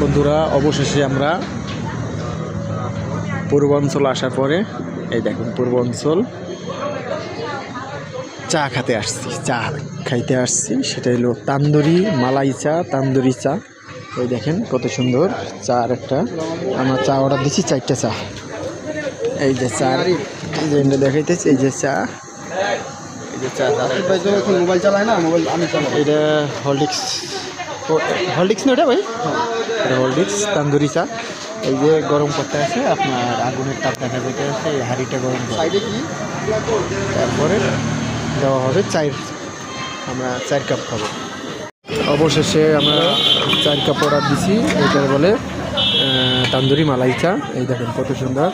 বন্ধুরা অবশেষে আমরা পূর্বাঞ্চল আসার পরে এই দেখুন পূর্বাঞ্চল চা খেতে আসছি চা খাইতে আসছি। সেটা হলো তান্দুরি মালাই চা তান্দুরি চা। ওই দেখেন কত সুন্দর চার একটা আমরা চা অর্ডার দিচ্ছি চারটে চা। এই যে চা এই যে দেখাইতেছি এই যে চা। এই যে চা মোবাইল চালায় না মোবাইল আমি চালাই এটা হলডিক্স হলডিক্স না ওটা ভাই হলডিক্স তান্দুরি চা। এই যে গরম করতে আছে আপনার আগুনের তাপ দেখা যেতে আছে এই হাঁড়িটা গরম করে তারপরে দেওয়া হবে চায়ের আমরা চার কাপ খাব। অবশেষে আমরা চার কাপ অর্ডার দিছি এটার বলে তান্দুরি মালাই চা। এই দেখেন কত সুন্দর।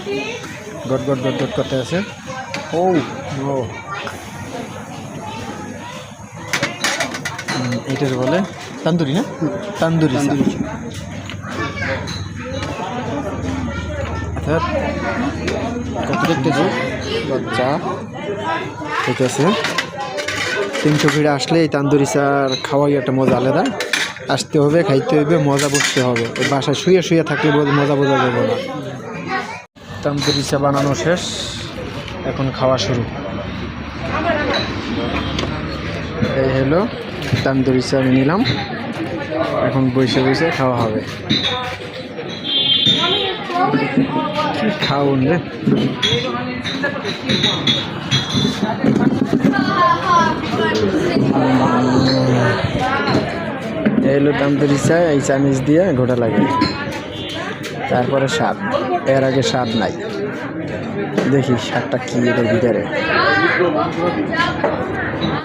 গট গট গট গট করতে আছে। ও ও। এটার বলে তান্দুরি না? তান্দুরি অর্থাৎ কত দেখতেছি চা ঠিক আছে। তিনশো ফিরে আসলে এই তান্দুরি চার খাওয়াই একটা মজা আলাদা। আসতে হবে খাইতে হবে মজা বসতে হবে। এই বাসায় শুয়ে শুয়ে থাকলে মজা বোঝা যাবে না। তান্দুরি চা বানানো শেষ। এখন খাওয়া শুরু। এই হলো তান্দুরি চা আমি নিলাম। এখন বসে বসে খাওয়া হবে। কি খাওন রে? এই হলো তান্দুরি চা এই চামিচ দিয়ে ঘোটা লাগে। তারপরে স্বাদ। এর আগে স্বাদ নাই। দেখি স্বাদটা কি এটার ভিতরে।